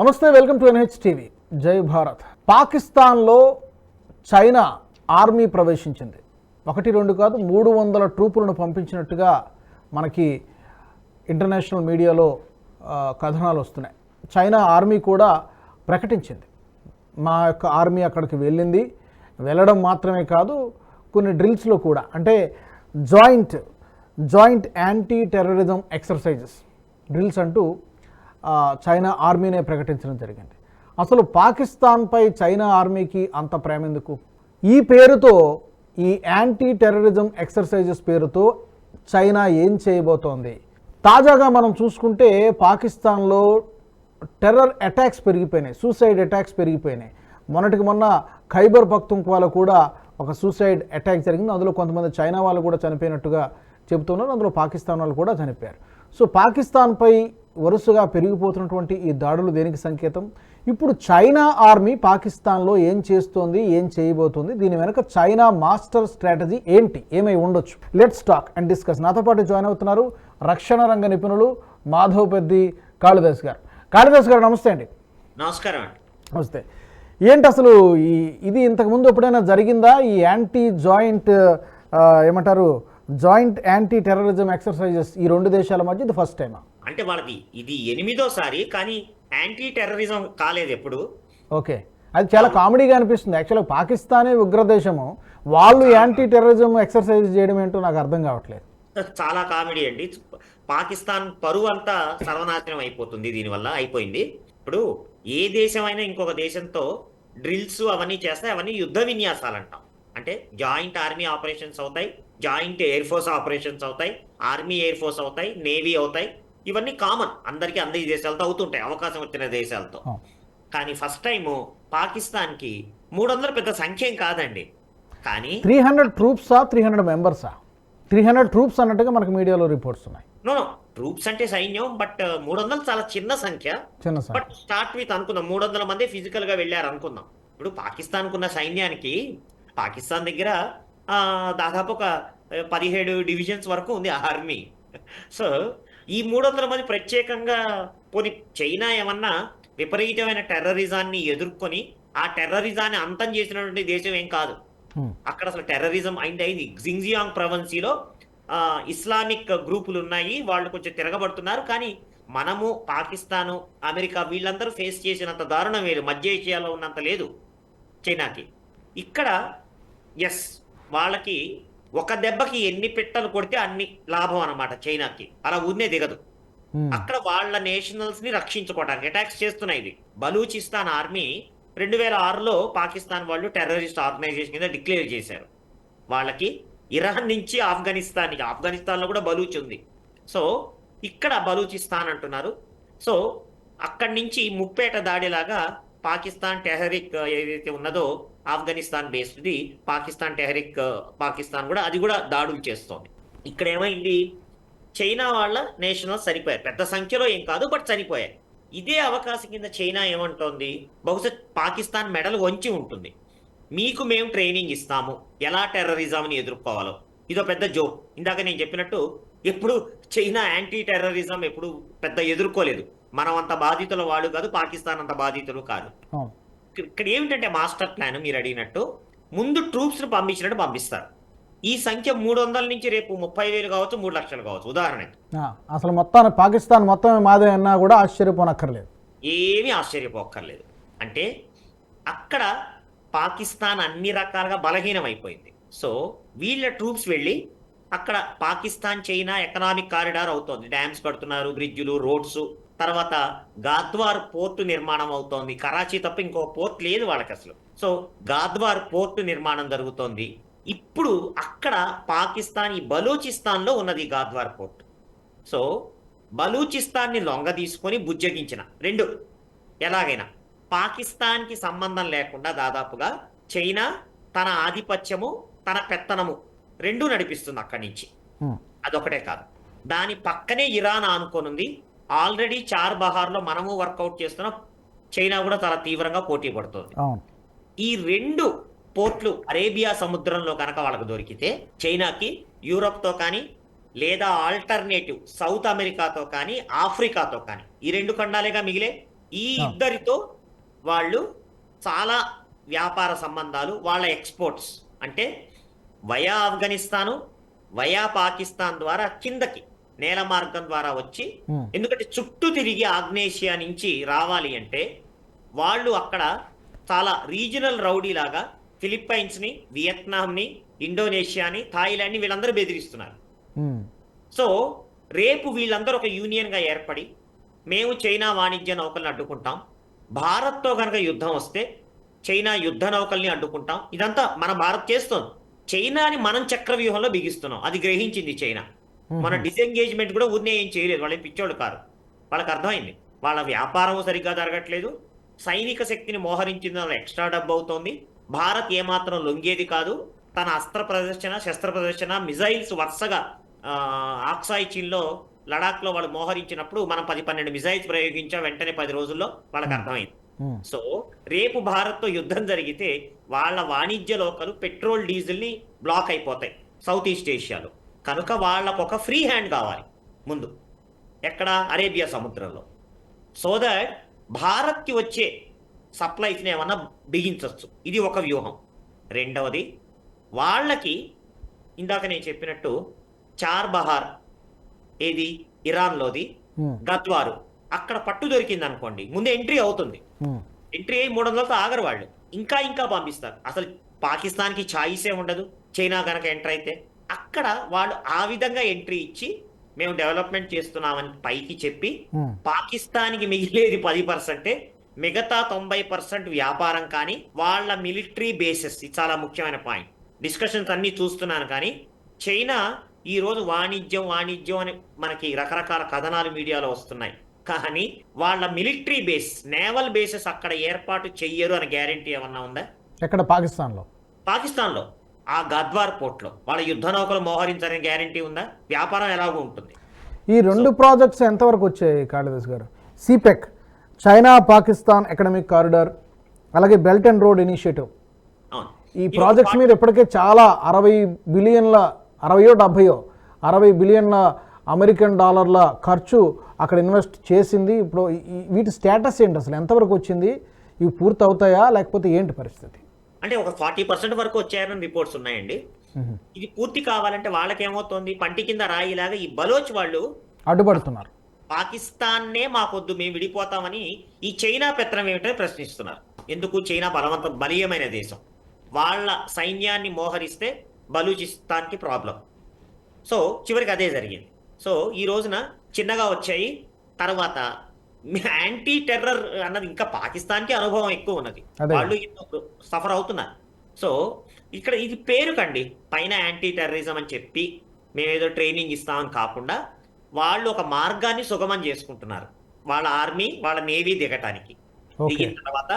నమస్తే welcome to NH TV జై భారత్. పాకిస్తాన్లో చైనా ఆర్మీ ప్రవేశించింది. ఒకటి రెండు కాదు మూడు వందల ట్రూపులను పంపించినట్టుగా మనకి ఇంటర్నేషనల్ మీడియాలో కథనాలు వస్తున్నాయి. చైనా ఆర్మీ కూడా ప్రకటించింది. మా యొక్క ఆర్మీ అక్కడికి వెళ్ళింది. వెళ్ళడం మాత్రమే కాదు కొన్ని డ్రిల్స్లో కూడా. అంటే joint joint anti terrorism exercises. Drills అంటూ చైనా ఆర్మీనే ప్రకటించడం జరిగింది. అసలు పాకిస్తాన్పై చైనా ఆర్మీకి అంత ప్రేమ ఎందుకు ఈ పేరుతో ఈ యాంటీ టెర్రరిజం ఎక్సర్సైజెస్ పేరుతో చైనా ఏం చేయబోతోంది? తాజాగా మనం చూసుకుంటే పాకిస్తాన్లో టెర్రర్ అటాక్స్ పెరిగిపోయినాయి సూసైడ్ అటాక్స్ పెరిగిపోయినాయి. మొన్నటికి మొన్న ఖైబర్ పఖ్తుంక్వాలో కూడా ఒక సూసైడ్ అటాక్ జరిగింది. అందులో కొంతమంది చైనా వాళ్ళు కూడా చనిపోయినట్టుగా చెబుతున్నారు. అందులో పాకిస్తాన్ వాళ్ళు కూడా చనిపోయారు. సో పాకిస్తాన్పై వరుసగా పెరిగిపోతున్నటువంటి ఈ దాడులు దేనికి సంకేతం? ఇప్పుడు చైనా ఆర్మీ పాకిస్తాన్లో ఏం చేస్తోంది ఏం చేయబోతోంది? దీని వెనక చైనా మాస్టర్ స్ట్రాటజీ ఏంటి? ఏమై ఉండొచ్చు? లెట్స్ టాక్ అండ్ డిస్కస్ నాతో పాటు జాయిన్ అవుతున్నారు రక్షణ రంగ నిపుణులు మాధవ్ పెద్ది కాళిదాస్ గారు. కాళిదాస్ గారు నమస్తే అండి. నమస్కారం అండి. నమస్తే. ఏంటి అసలు ఈ ఇది ఇంతకుముందు ఎప్పుడైనా జరిగిందా? ఈ యాంటీ జాయింట్ ఏమంటారు? జాయింట్ యాంటీ టెర్రరిజం ఎక్సర్సైజెస్ ఈ రెండు దేశాల మధ్య? ఇది ఫస్ట్ టైమా అంటే వాళ్ళది ఇది ఎనిమిదోసారి కానీ యాంటీ టెర్రరిజం కాలేదు ఎప్పుడు. ఓకే. అది చాలా కామెడీగా అనిపిస్తుంది. యాక్చువల్గా పాకిస్తానే ఉగ్రదేశము. వాళ్ళు యాంటీ టెర్రరిజం ఎక్సర్సైజ్ చేయడం ఏంటో నాకు అర్థం కావట్లేదు. చాలా కామెడీ అండి. పాకిస్తాన్ పరువు అంతా సర్వనాశనం అయిపోతుంది దీనివల్ల అయిపోయింది. ఇప్పుడు ఏ దేశమైనా ఇంకొక దేశంతో డ్రిల్స్ అవన్నీ చేస్తే అవన్నీ యుద్ధ విన్యాసాలు అంటాం అంటే జాయింట్ ఆర్మీ ఆపరేషన్స్ అవుతాయి జాయింట్ ఎయిర్ ఫోర్స్ ఆపరేషన్స్ అవుతాయి ఆర్మీ ఎయిర్ ఫోర్స్ అవుతాయి నేవీ అవుతాయి. ఇవన్నీ కామన్. అందరికీ అందరి దేశాలతో అవుతుంటాయి. అవకాశం వచ్చిన దేశాలతో. కానీ ఫస్ట్ టైము పాకిస్తాన్కి మూడు వందల పెద్ద సంఖ్య ఏం కాదండి. కానీ త్రీ హండ్రెడ్ ట్రూప్సా త్రీ హండ్రెడ్ మెంబర్సా? త్రీ హండ్రెడ్ ట్రూప్స్ అన్నట్టుగా మనకి మీడియాలో రిపోర్ట్స్ ఉన్నాయి. నో ట్రూప్స్ అంటే సైన్యం బట్ మూడు వందలు చాలా చిన్న సంఖ్య. చిన్న బట్ స్టార్ట్ విత్ అనుకుందాం. మూడు వందల మంది ఫిజికల్గా వెళ్ళారు అనుకుందాం ఇప్పుడు పాకిస్తాన్ కున్న సైన్యానికి పాకిస్తాన్ దగ్గర దాదాపు ఒక పదిహేడు డివిజన్స్ వరకు ఉంది ఆర్మీ. సో ఈ మూడు వందల మంది ప్రత్యేకంగా పోనీ చైనా ఏమన్నా విపరీతమైన టెర్రరిజాన్ని ఎదుర్కొని ఆ టెర్రరిజాన్ని అంతం చేసినటువంటి దేశం ఏం కాదు. అక్కడ అసలు టెర్రరిజం అయింది అయింది. జింజియాంగ్ ప్రవెన్సీలో ఇస్లామిక్ గ్రూపులు ఉన్నాయి వాళ్ళు కొంచెం తిరగబడుతున్నారు. కానీ మనము పాకిస్తాను అమెరికా వీళ్ళందరూ ఫేస్ చేసినంత దారుణం వేరు మధ్య ఏషియాలో ఉన్నంత లేదు చైనాకి. ఇక్కడ ఎస్ వాళ్ళకి ఒక దెబ్బకి ఎన్ని పిట్టలు కొడితే అన్ని లాభం అన్నమాట చైనాకి. అలా ఊరినే దిగదు. అక్కడ వాళ్ళ నేషనల్స్ని రక్షించుకోవడానికి అటాక్స్ చేస్తున్నాయి ఇది బలూచిస్తాన్ ఆర్మీ రెండు వేల ఆరులో పాకిస్తాన్ వాళ్ళు టెర్రరిస్ట్ ఆర్గనైజేషన్ కింద డిక్లేర్ చేశారు. వాళ్ళకి ఇరాన్ నుంచి ఆఫ్ఘనిస్తాన్ ఆఫ్ఘనిస్తాన్లో కూడా బలూచ్ ఉంది. సో ఇక్కడ బలూచిస్తాన్ అంటున్నారు. సో అక్కడి నుంచి ముప్పేట దాడిలాగా పాకిస్తాన్ టెహరిక్ ఏదైతే ఉన్నదో ఆఫ్ఘనిస్తాన్ బేస్డ్ది పాకిస్తాన్ టెహరిక్ పాకిస్తాన్ కూడా అది కూడా దాడులు చేస్తోంది. ఇక్కడ ఏమైంది? చైనా వాళ్ళ నేషనల్ సరిపోయారు పెద్ద సంఖ్యలో ఏం కాదు బట్ చనిపోయారు ఇదే అవకాశం కింద చైనా ఏమంటోంది? బహుశా పాకిస్తాన్ మెడల్ వంచి ఉంటుంది. మీకు మేము ట్రైనింగ్ ఇస్తాము. ఎలా టెర్రరిజంని ఎదుర్కోవాలో. ఇదో పెద్ద జోక్. ఇందాక నేను చెప్పినట్టు ఎప్పుడు చైనా యాంటీ టెర్రరిజం ఎప్పుడు పెద్ద ఎదుర్కోలేదు. మనం అంత బాధితుల వాళ్ళు కాదు పాకిస్తాన్ అంత బాధితులు కాదు. ఇక్కడ- ఏమిటంటే మాస్టర్ ప్లాన్ మీరు అడిగినట్టు ముందు ట్రూప్స్ని పంపించినట్టు పంపిస్తారు. ఈ సంఖ్య మూడు వందల నుంచి రేపు ముప్పై వేలు కావచ్చు మూడు లక్షలు కావచ్చు. ఉదాహరణకి. అసలు మొత్తాన్ని పాకిస్తాన్ మొత్తం మాదే అన్నా కూడా ఆశ్చర్యపోనక్కర్లేదు. ఏమీ ఆశ్చర్యపోక్కర్లేదు. అంటే అక్కడ పాకిస్తాన్ అన్ని రకాలుగా బలహీనమైపోయింది. సో వీళ్ళ ట్రూప్స్ వెళ్ళి అక్కడ పాకిస్తాన్ చైనా ఎకనామిక్ కారిడార్ అవుతోంది. డ్యామ్స్ కడుతున్నారు బ్రిడ్జులు రోడ్స్ తర్వాత గాద్వార్ పోర్టు నిర్మాణం అవుతోంది. కరాచీ తప్ప ఇంకో పోర్ట్ లేదు వాళ్ళకి అసలు. సో గాద్వార్ పోర్టు నిర్మాణం జరుగుతోంది. ఇప్పుడు అక్కడ పాకిస్తాన్ ఈ బలూచిస్తాన్లో ఉన్నది గాద్వార్ పోర్ట్. సో బలూచిస్తాన్ని లొంగ తీసుకొని బుజ్జగించిన రెండు. ఎలాగైనా పాకిస్తాన్కి సంబంధం లేకుండా దాదాపుగా చైనా తన ఆధిపత్యము తన పెత్తనము రెండు నడిపిస్తుంది అక్కడి నుంచి. అదొకటే కాదు. దాని పక్కనే ఇరాన్ ఆనుకోనుంది. ఆల్రెడీ చార్ బహార్లో మనము వర్కౌట్ చేస్తున్నాం చైనా కూడా చాలా తీవ్రంగా పోటీ పడుతుంది ఈ రెండు పోర్ట్లు అరేబియా సముద్రంలో కనుక వాళ్ళకు దొరికితే చైనాకి యూరోప్తో కానీ లేదా ఆల్టర్నేటివ్ సౌత్ అమెరికాతో కానీ ఆఫ్రికాతో కానీ ఈ రెండు ఖండాలేగా మిగిలే ఈ. ఇద్దరితో వాళ్ళు చాలా వ్యాపార సంబంధాలు వాళ్ళ ఎక్స్పోర్ట్స్ అంటే వయా ఆఫ్ఘనిస్తాను వయా పాకిస్తాన్ ద్వారా కిందకి నేల మార్గం ద్వారా వచ్చి ఎందుకంటే చుట్టూ తిరిగి ఆగ్నేషియా నుంచి రావాలి అంటే వాళ్ళు అక్కడ చాలా రీజనల్ రౌడీ లాగా ఫిలిప్పైన్స్ని వియత్నాంని ఇండోనేషియాని థాయిలాండ్ని వీళ్ళందరూ బెదిరిస్తున్నారు. సో రేపు వీళ్ళందరూ ఒక యూనియన్గా ఏర్పడి మేము చైనా వాణిజ్య నౌకల్ని అడ్డుకుంటాం. భారత్తో కనుక యుద్ధం వస్తే చైనా యుద్ధ నౌకల్ని అడ్డుకుంటాం. ఇదంతా మన భారత్ చేస్తోంది. చైనాని మనం చక్రవ్యూహంలో బిగిస్తున్నాం. అది గ్రహించింది చైనా. మన డిసెంగేజ్మెంట్ కూడా ఊరినే ఏం చేయలేదు. వాళ్ళేం పిచ్చోళ్ళు కారు వాళ్ళకి అర్థమైంది. వాళ్ళ వ్యాపారం సరిగ్గా జరగట్లేదు. సైనిక శక్తిని మోహరించిన దానిలో ఎక్స్ట్రా డబ్బు అవుతోంది. భారత్ ఏమాత్రం లొంగేది కాదు. తన అస్త్ర ప్రదర్శన శస్త్ర ప్రదర్శన మిజైల్స్ వరుసగా ఆక్సాయ్ చీన్లో లడాఖ్లో వాళ్ళు మోహరించినప్పుడు మనం పది పన్నెండు మిజైల్స్ ప్రయోగించాం వెంటనే పది రోజుల్లో వాళ్ళకి అర్థమైంది. సో రేపు భారత్తో యుద్ధం జరిగితే వాళ్ళ వాణిజ్య లోకలు పెట్రోల్ డీజిల్ని బ్లాక్ అయిపోతాయి. సౌత్ ఈస్ట్ ఏషియాలో. కనుక వాళ్ళకు ఒక ఫ్రీ హ్యాండ్ కావాలి. ముందు ఎక్కడ? అరేబియా సముద్రంలో. సో దట్ భారత్కి వచ్చే సప్లైస్ని ఏమన్నా బిగించవచ్చు ఇది ఒక వ్యూహం. రెండవది వాళ్ళకి ఇందాక నేను చెప్పినట్టు చార్ బహార్ ఏది? ఇరాన్లోది. ఉమ్, గద్వారు. అక్కడ పట్టు దొరికింది అనుకోండి ముందు ఎంట్రీ అవుతుంది. ఎంట్రీ అయ్యి మూడు వందలతో ఆగరు వాళ్ళు. ఇంకా ఇంకా పంపిస్తారు. అసలు పాకిస్తాన్కి ఛాయిసే ఉండదు. చైనా కనుక ఎంటర్ అయితే. అక్కడ వాళ్ళు ఆ విధంగా ఎంట్రీ ఇచ్చి మేము డెవలప్మెంట్ చేస్తున్నామని పైకి చెప్పి ఉమ్, పాకిస్తాన్కి మిగిలేది పది పర్సెంటే మిగతా తొంభై పర్సెంట్ వ్యాపారం కానీ వాళ్ళ మిలిటరీ బేసెస్ ఇది చాలా ముఖ్యమైన పాయింట్. డిస్కషన్స్ అన్ని చూస్తున్నాను కానీ చైనా ఈ రోజు వాణిజ్యం వాణిజ్యం అని మనకి రకరకాల కథనాలు మీడియాలో వస్తున్నాయి. కానీ వాళ్ళ మిలిటరీ బేస్ నేవల్ బేసెస్ అక్కడ ఏర్పాటు చెయ్యరు అని గ్యారంటీ ఏమన్నా ఉందా? ఎక్కడ? పాకిస్తాన్లో. పాకిస్తాన్లో. ఆ గద్వార్ పోర్ట్లో. వాళ్ళ యుద్ధ నౌకలు మోహరించాలని గ్యారంటీ ఉందా? వ్యాపారం ఎలాగో ఉంటుంది? ఈ రెండు ప్రాజెక్ట్స్ ఎంతవరకు వచ్చాయి కాళిదాస్ గారు? CPEC China Pakistan economic corridor అలాగే బెల్ట్ అండ్ రోడ్ ఇనిషియేటివ్ ఈ ప్రాజెక్ట్స్ మీద ఇప్పటికే చాలా అరవై బిలియన్ల అరవయో డెబ్భయో అరవై బిలియన్ల అమెరికన్ డాలర్ల ఖర్చు అక్కడ ఇన్వెస్ట్ చేసింది. ఇప్పుడు వీటి స్టేటస్ ఏంటి అసలు? ఎంతవరకు వచ్చింది? ఇవి పూర్తి అవుతాయా లేకపోతే ఏంటి పరిస్థితి? అంటే ఒక ఫార్టీ పర్సెంట్ వరకు వచ్చాయని రిపోర్ట్స్ ఉన్నాయండి. ఇది పూర్తి కావాలంటే వాళ్ళకేమవుతోంది? పంటి కింద రాయిలాగా ఈ బలోచ్ వాళ్ళు అడ్డుపడుతున్నారు. పాకిస్తాన్నే మాకొద్దు మేము విడిపోతామని ఈ చైనా పెత్తనం ఏమిటని ప్రశ్నిస్తున్నారు. ఎందుకు? చైనా బలవంత బలీయమైన దేశం. వాళ్ళ సైన్యాన్ని మోహరిస్తే బలూచిస్తాన్కి ప్రాబ్లం. సో చివరికి అదే జరిగింది. సో ఈ రోజున చిన్నగా వచ్చాయి. తర్వాత యాంటీ టెర్రర్ అన్నది ఇంకా పాకిస్తాన్కి అనుభవం ఎక్కువ ఉన్నది. వాళ్ళు సఫర్ అవుతున్నారు. సో ఇక్కడ ఇది పేరుకండి. పైన యాంటీ టెర్రరిజం అని చెప్పి మేమేదో ట్రైనింగ్ ఇస్తామని కాకుండా వాళ్ళు ఒక మార్గాన్ని సుగమం చేసుకుంటున్నారు. వాళ్ళ ఆర్మీ వాళ్ళ నేవీ దిగటానికి. దిగిన తర్వాత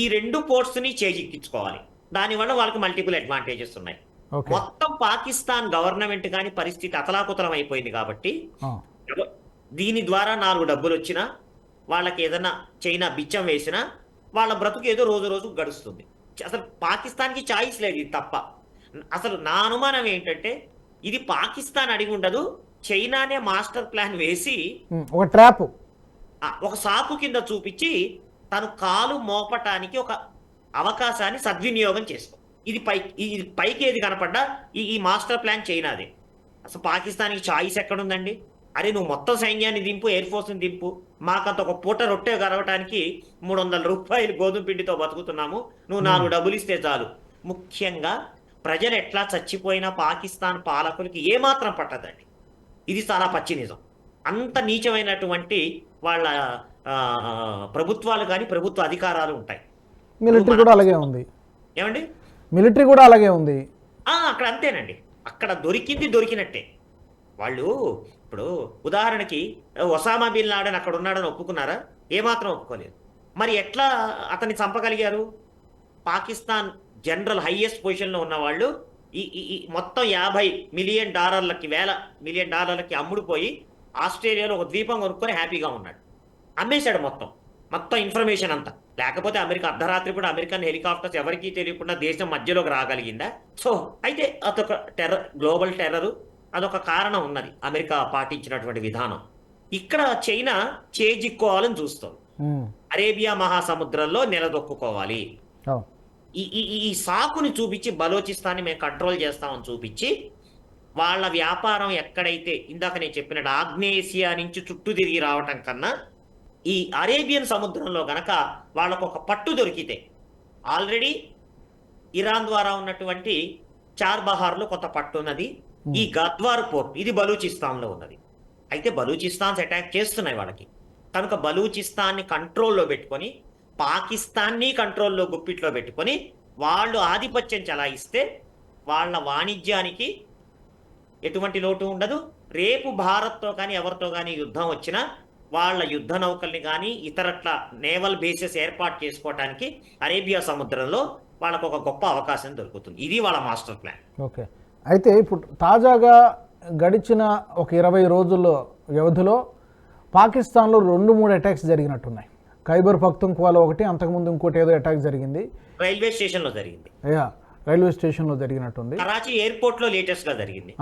ఈ రెండు పోర్ట్స్ని చేజిక్కించుకోవాలి. దానివల్ల వాళ్ళకి మల్టిపుల్ అడ్వాంటేజెస్ ఉన్నాయి. మొత్తం పాకిస్తాన్ గవర్నమెంట్ కానీ పరిస్థితి అతలాకుతలం అయిపోయింది కాబట్టి దీని ద్వారా నాలుగు డబ్బులు వచ్చినా వాళ్ళకి ఏదైనా చైనా బిచ్చం వేసినా వాళ్ళ బ్రతుకు ఏదో రోజు రోజు గడుస్తుంది. అసలు పాకిస్తాన్కి చాయిస్ లేదు ఇది తప్ప. అసలు నా అనుమానం ఏంటంటే ఇది పాకిస్తాన్ అడిగి ఉండదు చైనానే మాస్టర్ ప్లాన్ వేసి. ఒక ట్రాప్. ఒక సాకు కింద చూపించి తను కాలు మోపటానికి ఒక అవకాశాన్ని సద్వినియోగం చేసుకో. ఇది పై ఇది పైకి ఏది కనపడ్డా ఈ మాస్టర్ ప్లాన్ చైనాదే. అసలు పాకిస్తాన్కి చాయిస్ ఎక్కడుందండి? అరే నువ్వు మొత్తం సైన్యాన్ని దింపు ఎయిర్ ఫోర్స్ని దింపు. మాకంత ఒక పూట రొట్టె గడవటానికి మూడు వందల రూపాయలు గోధుమ పిండితో బతుకుతున్నాము. నువ్వు నాలుగు డబ్బులు ఇస్తే చాలు. ముఖ్యంగా ప్రజలు ఎట్లా చచ్చిపోయినా పాకిస్తాన్ పాలకులకి ఏమాత్రం పట్టదండి. ఇది చాలా పచ్చి నిజం. అంత నీచమైనటువంటి వాళ్ళ ప్రభుత్వాలు కానీ ప్రభుత్వ అధికారాలు ఉంటాయి. మిలిటరీ కూడా అలాగే ఉంది. ఏమండి? మిలిటరీ కూడా అలాగే ఉంది. అక్కడ అంతేనండి. అక్కడ దొరికింది దొరికినట్టే. వాళ్ళు ఇప్పుడు ఉదాహరణకి ఒసామా బిన్ లాడన్ అక్కడ ఉన్నాడని ఒప్పుకున్నారా? ఏమాత్రం ఒప్పుకోలేదు. మరి ఎట్లా అతన్ని చంపగలిగారు? పాకిస్తాన్ జనరల్ హయ్యెస్ట్ పొజిషన్లో ఉన్నవాళ్ళు ఈ మొత్తం యాభై మిలియన్ డాలర్లకి వేల మిలియన్ డాలర్లకి అమ్ముడుపోయి ఆస్ట్రేలియాలో ఒక ద్వీపం కొనుక్కొని హ్యాపీగా ఉన్నాడు. అమ్మేశాడు మొత్తం. మొత్తం ఇన్ఫర్మేషన్ అంతా. లేకపోతే అమెరికా అర్ధరాత్రి కూడా అమెరికన్ హెలికాప్టర్స్ ఎవరికీ తెలియకుండా దేశం మధ్యలోకి రాగలిగిందా? సో అయితే అదొక టెర్రర్ గ్లోబల్ టెర్రర్. అదొక కారణం ఉన్నది. అమెరికా పాటించినటువంటి విధానం. ఇక్కడ చైనా చేజిక్కోవాలని చూస్తుంది. అరేబియా మహాసముద్రంలో నిలదొక్కుకోవాలి. ఈ సాకుని చూపించి బలోచిస్తాన్ని మేము కంట్రోల్ చేస్తామని చూపించి వాళ్ళ వ్యాపారం ఎక్కడైతే ఇందాక నేను చెప్పినట్టు ఆగ్నేసియా నుంచి చుట్టూ తిరిగి రావటం కన్నా ఈ అరేబియన్ సముద్రంలో గనక వాళ్ళకు ఒక పట్టు దొరికితే ఆల్రెడీ ఇరాన్ ద్వారా ఉన్నటువంటి చార్బహార్లో కొంత పట్టు ఉన్నది ఈ గద్వార్ పోర్ట్ ఇది బలూచిస్తాన్లో ఉన్నది. అయితే బలూచిస్తాన్స్ అటాక్ చేస్తున్నాయి వాళ్ళకి. కనుక బలూచిస్తాన్ని కంట్రోల్లో పెట్టుకొని పాకిస్తాన్ని కంట్రోల్లో గుప్పిట్లో పెట్టుకొని వాళ్ళు ఆధిపత్యం చలాయిస్తే వాళ్ళ వాణిజ్యానికి ఎటువంటి లోటు ఉండదు. రేపు భారత్తో కానీ ఎవరితో కానీ యుద్ధం వచ్చినా వాళ్ళ యుద్ధ నౌకల్ని కానీ ఇతరట్ల నేవల్ బేసెస్ ఏర్పాటు చేసుకోవడానికి అరేబియా సముద్రంలో వాళ్ళకు ఒక గొప్ప అవకాశం దొరుకుతుంది. ఇది వాళ్ళ మాస్టర్ ప్లాన్. ఓకే. అయితే ఇప్పుడు తాజాగా గడిచిన ఒక ఇరవై రోజుల్లో వ్యవధిలో పాకిస్తాన్లో రెండు మూడు అటాక్స్ జరిగినట్టున్నాయి. ఖైబర్ పఖ్తుంఖ్వాలో ఒకటి అంతకుముందు ఇంకోటి ఏదో అటాక్ జరిగింది. రైల్వే స్టేషన్లో జరిగింది. అయ్యా రైల్వే స్టేషన్లో జరిగినట్టుంది. కరాచీ ఎయిర్పోర్ట్లో లేటెస్ట్గా జరిగింది.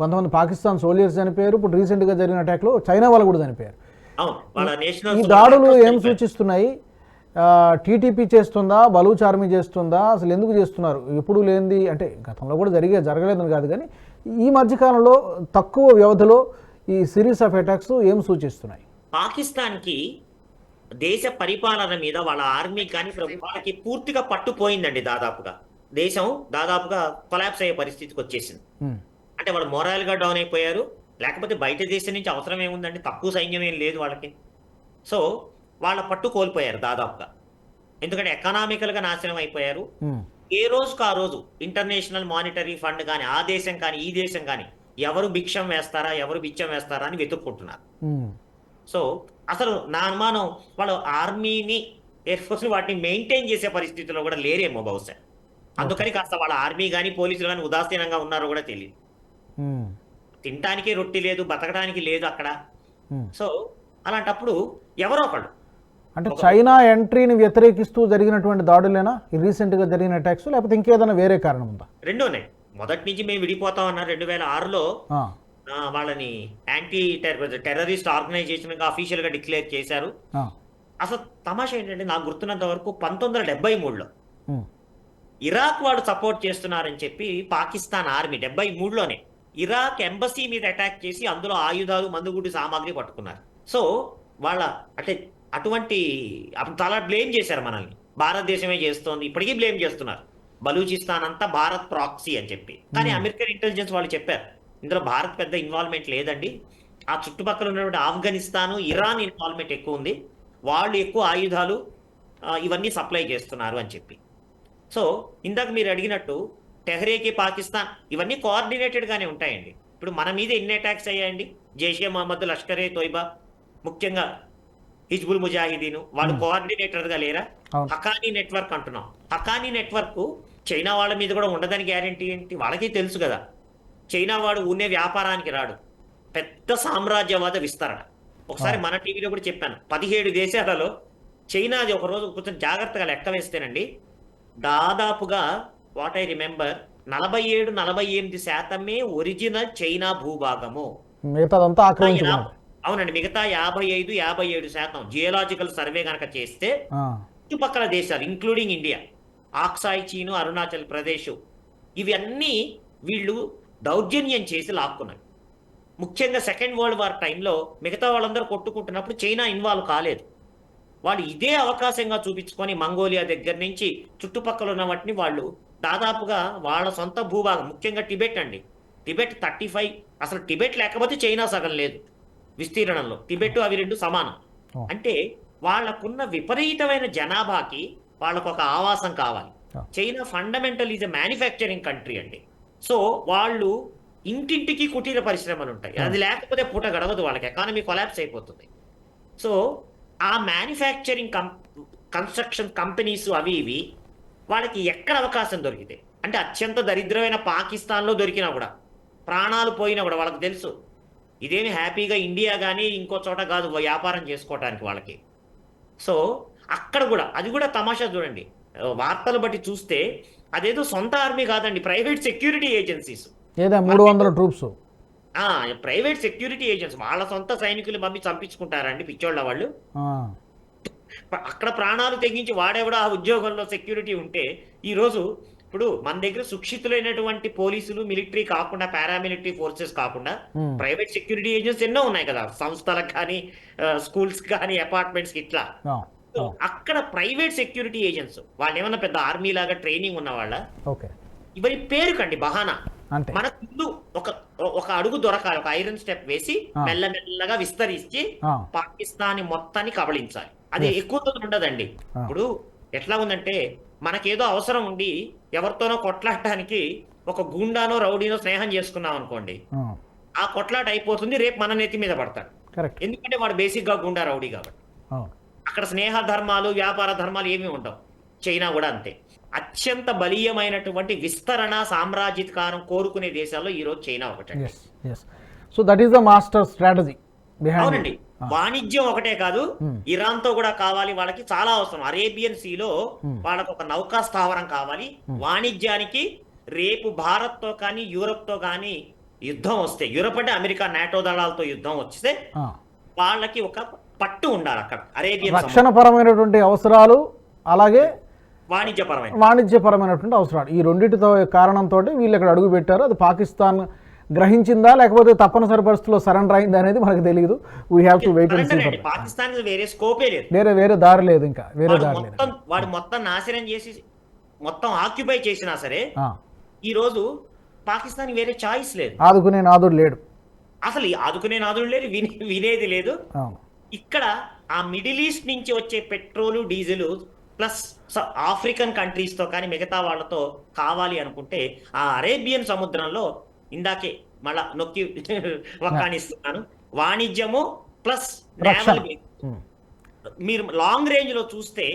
కొంతమంది పాకిస్తాన్ సోల్జర్స్ చనిపోయారు. ఇప్పుడు రీసెంట్గా జరిగిన అటాక్లో చైనా వాళ్ళు కూడా చనిపోయారు. ఈ దాడులు ఏం సూచిస్తున్నాయి? టీటీపీ చేస్తుందా? బలూచ్ ఆర్మీ చేస్తుందా? అసలు ఎందుకు చేస్తున్నారు? ఎప్పుడు లేనిది? అంటే గతంలో కూడా జరిగే జరగలేదని కాదు కానీ ఈ మధ్యకాలంలో తక్కువ వ్యవధిలో ఈ సిరీస్ ఆఫ్ అటాక్స్ ఏం సూచిస్తున్నాయి? పాకిస్తాన్కి దేశ పరిపాలన మీద వాళ్ళ ఆర్మీ కానీ వాళ్ళకి పూర్తిగా పట్టుపోయిందండి దాదాపుగా. దేశం దాదాపుగా కొలాప్స్ అయ్యే పరిస్థితికి వచ్చేసింది. అంటే వాళ్ళు moral గా డౌన్ అయిపోయారు. లేకపోతే బయట దేశం నుంచి అవసరం ఏముందండి? తక్కువ సైన్యం ఏం లేదు వాళ్ళకి. సో వాళ్ళ పట్టు కోల్పోయారు దాదాపుగా. ఎందుకంటే ఎకనామికల్గా నాశనం అయిపోయారు. ఏ రోజుకు ఆ రోజు ఇంటర్నేషనల్ మానిటరీ ఫండ్ కానీ ఆ దేశం కానీ ఈ దేశం కానీ ఎవరు భిక్షం వేస్తారా ఎవరు బిచ్చం వేస్తారా అని వెతుక్కుంటున్నారు. సో అసలు నా అనుమానం వాళ్ళు ఆర్మీని ఎయిర్ ఫోర్స్ వాటిని మెయింటైన్ చేసే పరిస్థితిలో కూడా లేరేమో బహుశా. అందుకని కాస్త వాళ్ళ ఆర్మీ కానీ పోలీసులు కానీ ఉదాసీనంగా ఉన్నారో కూడా తెలియదు ఉమ్, తినడానికి రొట్టి లేదు బతకడానికి లేదు అక్కడ. సో అలాంటప్పుడు ఎవరో ఒకళ్ళు అంటే చైనా ఎంట్రీని వ్యతిరేకిస్తూ జరిగినటువంటి దాడులేనా? ఈ రీసెంట్గా జరిగిన అటాక్స్? లేకపోతే ఇంకేదైనా వేరే కారణం ఉందా? రెండు ఉన్నాయి. మొదటి నుంచి మేము విడిపోతాం అన్నారు రెండు వేల ఆరులో వాళ్ళని యాంటీ టెర్రరిస్ట్ ఆర్గనైజేషన్గా అఫీషియల్గా డిక్లేర్ చేశారు అసలు తమాషా ఏంటంటే నాకు గుర్తున్నంత వరకు పంతొమ్మిది వందల డెబ్బై మూడులో ఇరాక్ వాడు సపోర్ట్ చేస్తున్నారని చెప్పి పాకిస్తాన్ ఆర్మీ డెబ్బై మూడులోనే ఇరాక్ ఎంబసీ మీద అటాక్ చేసి అందులో ఆయుధాలు మందుగుడ్డు సామాగ్రి పట్టుకున్నారు. సో వాళ్ళ అంటే అటువంటి అప్పుడు చాలా బ్లేమ్ చేశారు మనల్ని. భారతదేశమే చేస్తోంది ఇప్పటికీ బ్లేమ్ చేస్తున్నారు. బలూచిస్తాన్ అంతా భారత్ ప్రాక్సీ అని చెప్పి. కానీ అమెరికన్ ఇంటెలిజెన్స్ వాళ్ళు చెప్పారు ఇందులో భారత్ పెద్ద ఇన్వాల్వ్మెంట్ లేదండి. ఆ చుట్టుపక్కల ఉన్నటువంటి ఆఫ్ఘనిస్తాను ఇరాన్ ఇన్వాల్వ్మెంట్ ఎక్కువ ఉంది. వాళ్ళు ఎక్కువ ఆయుధాలు ఇవన్నీ సప్లై చేస్తున్నారు అని చెప్పి. సో ఇందాక మీరు అడిగినట్టు టెహ్రేకి పాకిస్తాన్ ఇవన్నీ కోఆర్డినేటెడ్ గానే ఉంటాయండి. ఇప్పుడు మన మీద ఎన్ని అటాక్స్ అయ్యాయండి? జైషే మహమ్మద్ లష్కరే తోయిబా ముఖ్యంగా హిజ్బుల్ ముజాహిదీన్. వాళ్ళు కోఆర్డినేటర్గా లేరా. హకానీ నెట్వర్క్ అంటున్నాం. హకానీ నెట్వర్క్ చైనా వాళ్ళ మీద కూడా ఉండదని గ్యారంటీ ఏంటి? వాళ్ళకి తెలుసు కదా. చైనా వాడు ఉన్నే వ్యాపారానికి రాడు. పెద్ద సామ్రాజ్యవాద విస్తరణ. ఒకసారి మన టీవీలో కూడా చెప్పాను. పదిహేడు దేశాలలో చైనాది ఒక రోజు కొంచెం జాగ్రత్తగా లెక్క వేస్తేనండి దాదాపుగా వాట్ ఐ రిమెంబర్ నలభై ఏడు నలభై ఎనిమిది శాతమే ఒరిజినల్ చైనా భూభాగము. మిగతాదంతా ఆక్రమించుకున్నారు అవునండి మిగతా యాభై ఐదు యాభై ఏడు శాతం జియోలాజికల్ సర్వే కనుక చేస్తే చుట్టుపక్కల దేశాలు ఇంక్లూడింగ్ ఇండియా ఆక్సాయ్ చీను అరుణాచల్ ప్రదేశ్ ఇవన్నీ వీళ్ళు దౌర్జన్యం చేసి లాక్కున్నారు. ముఖ్యంగా సెకండ్ వరల్డ్ వార్ టైంలో మిగతా వాళ్ళందరూ కొట్టుకుంటున్నప్పుడు చైనా ఇన్వాల్వ్ కాలేదు. వాళ్ళు ఇదే అవకాశంగా చూపించుకొని మంగోలియా దగ్గర నుంచి చుట్టుపక్కల ఉన్న వాటిని వాళ్ళు దాదాపుగా వాళ్ళ సొంత భూభాగం ముఖ్యంగా టిబెట్ అండి. టిబెట్ థర్టీ ఫైవ్ అసలు టిబెట్ లేకపోతే చైనా సగం లేదు. విస్తీర్ణంలో. టిబెట్ అవి రెండు సమానం. అంటే వాళ్ళకున్న విపరీతమైన జనాభాకి వాళ్ళకు ఒక ఆవాసం కావాలి. China fundamental is a manufacturing country అండి. సో వాళ్ళు ఇంటింటికి కుటీర పరిశ్రమలు ఉంటాయి. అది లేకపోతే పూట గడవదు వాళ్ళకి. ఎకానమీ కొలాప్స్ అయిపోతుంది. సో ఆ మ్యానుఫ్యాక్చరింగ్ కన్స్ట్రక్షన్ కంపెనీస్ అవి ఇవి వాళ్ళకి ఎక్కడ అవకాశం దొరికితే అంటే అత్యంత దరిద్రమైన పాకిస్తాన్లో దొరికినా కూడా ప్రాణాలు పోయినా కూడా వాళ్ళకి తెలుసు. ఇదేమి హ్యాపీగా ఇండియా కానీ ఇంకో చోట కాదు వ్యాపారం చేసుకోవటానికి వాళ్ళకి. సో అక్కడ కూడా అది కూడా తమాషా చూడండి. వార్తలు బట్టి చూస్తే అదేదో సొంత ఆర్మీ కాదండి ప్రైవేట్ సెక్యూరిటీ ఏజెన్సీస్. ఏదా మూడు వందల ట్రూప్స్? ఆ ప్రైవేట్ సెక్యూరిటీ ఏజెన్సీ వాళ్ళ సొంత సైనికులు పంపి చంపించుకుంటారండి పిచ్చోళ్ళ వాళ్ళు. అక్కడ ప్రాణాలు తెగించి వాడెవడో ఆ ఉద్యోగంలో సెక్యూరిటీ ఉంటే ఈ రోజు ఇప్పుడు మన దగ్గర సుక్షితులైనటువంటి పోలీసులు మిలిటరీ కాకుండా పారామిలిటరీ ఫోర్సెస్ కాకుండా Hmm. ప్రైవేట్ సెక్యూరిటీ ఏజెన్సీ ఎన్నో ఉన్నాయి కదా. సంస్థలకు కానీ స్కూల్స్ కానీ అపార్ట్మెంట్స్ ఇట్లా. అక్కడ ప్రైవేట్ సెక్యూరిటీ ఏజెంట్స్ వాళ్ళు ఏమన్నా పెద్ద ఆర్మీ లాగా ట్రైనింగ్ ఉన్న వాళ్ళ ఇవరి పేరు కండి బహానా మనకు ముందు ఒక ఒక అడుగు దొరకాలి ఒక ఐరన్ స్టెప్ వేసి. మెల్లమెల్లగా విస్తరించి పాకిస్తాన్ మొత్తాన్ని కబళించాలి. అది. ఎక్కువ రోజులు ఉండదండి. ఇప్పుడు ఎట్లా ఉందంటే మనకేదో అవసరం ఉండి ఎవరితోనో కొట్లాడటానికి ఒక గుండానో రౌడీనో స్నేహం చేసుకున్నాం అనుకోండి. ఆ, కొట్లాట అయిపోతుంది రేపు మన నెత్తి మీద పడతాడు. ఎందుకంటే వాడు బేసిక్గా గుండా రౌడీ కాబట్టి. అక్కడ స్నేహ ధర్మాలు వ్యాపార ధర్మాలు ఏమీ ఉండవు. చైనా కూడా అంతే. అత్యంత బలీయమైనటువంటి విస్తరణ సామ్రాజ్యత్కారం కోరుకునే దేశాల్లో ఈ రోజు చైనా ఒకటి so that is the master strategy అవునండి. వాణిజ్యం ఒకటే కాదు. ఇరాన్తో కూడా కావాలి వాళ్ళకి చాలా అవసరం. అరేబియన్ సీలో. వాళ్ళకు ఒక నౌకా స్థావరం కావాలి. వాణిజ్యానికి రేపు భారత్తో కానీ యూరప్తో కానీ యుద్ధం వస్తే యూరప్ అంటే అమెరికా నాటో దళాలతో యుద్ధం వస్తే వాళ్ళకి ఒక పట్టు ఉండాలి అక్కడ అరేబియన్. రక్షణపరమైనటువంటి అవసరాలు అలాగే వాణిజ్యపరమైన వాణిజ్యపరమైనటువంటి అవసరాలు. ఈ రెండింటితో కారణంతో వీళ్ళు ఇక్కడ అడుగు పెట్టారు అది పాకిస్తాన్ గ్రహించిందా? లేకపోతే తప్పనిసరి పరిస్థితుల్లో సరెండర్ అయిందా అనేది మనకు తెలియదు we have to wait and see Pakistan వేరే స్కోపే లేదు. వేరే వేరే దారి లేదు ఇంకా. వేరే దారి లేదు. మొత్తం వాడు మొత్తం నాశనం చేసి మొత్తం ఆక్యుపై చేసినా సరే ఈ రోజు పాకిస్తాన్ వేరే చాయిస్ లేదు. ఆదుకునే నాదుడు లేడు. అసలు ఆదుకునే నాదుడు లేదు విని వినేది లేదు. ఇక్కడ ఆ మిడిల్ ఈస్ట్ నుంచి వచ్చే పెట్రోలు డీజిల్ ప్లస్ ఆఫ్రికన్ కంట్రీస్తో కానీ మిగతా వాళ్ళతో కావాలి అనుకుంటే ఆ అరేబియన్ సముద్రంలో ఇందాకే మళ్ళా నొక్కి వక్కాణిస్తున్నాను. వాణిజ్యము ప్లస్. ఉమ్, మీరు లాంగ్ రేంజ్లో చూస్తే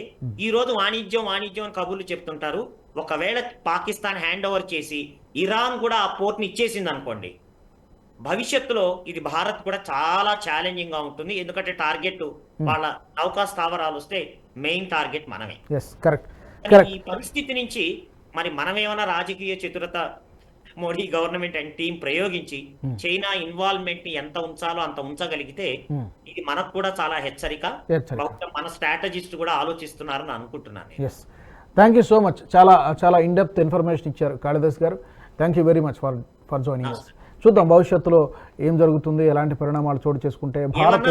ఈ రోజు వాణిజ్యం వాణిజ్యం అని కబుర్లు చెప్తుంటారు. ఒకవేళ పాకిస్తాన్ హ్యాండ్ ఓవర్ చేసి ఇరాన్ కూడా ఆ పోర్ట్ని ఇచ్చేసింది అనుకోండి. భవిష్యత్తులో ఇది భారత్ కూడా చాలా ఛాలెంజింగ్గా ఉంటుంది. ఎందుకంటే టార్గెట్ వాళ్ళ నౌకా స్థావరాలు వస్తే మెయిన్ టార్గెట్ మనమే. ఈ పరిస్థితి నుంచి మరి మనమేమైనా రాజకీయ చతురత మోడీ గవర్నమెంట్ అండ్ టీం ప్రయోగించి చైనా ఇన్వాల్వ్మెంట్ని ఎంత ఉంచాలో అంత ఉంచగలిగితే ఉమ్, ఇది మనకు కూడా చాలా హెచ్చరిక. బహుశా మన స్ట్రాటజిస్ట్ కూడా ఆలోచిస్తున్నారని అనుకుంటున్నాను థ్యాంక్ యూ సో మచ్ చాలా చాలా ఇన్ డెప్త్ ఇన్ఫర్మేషన్ ఇచ్చారు కాళిదాస్ గారు. Thank you very much for for joining. చూద్దాం భవిష్యత్తులో ఏం జరుగుతుంది ఎలాంటి పరిణామాలు చోటు చేసుకుంటే భారత్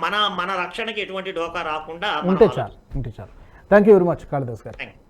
మన- మన రక్షణకి ఎటువంటి డోకా రాకుండా ఉంటే చాలు ఉంటే చాలు. Thank you very much Kalidas గారు.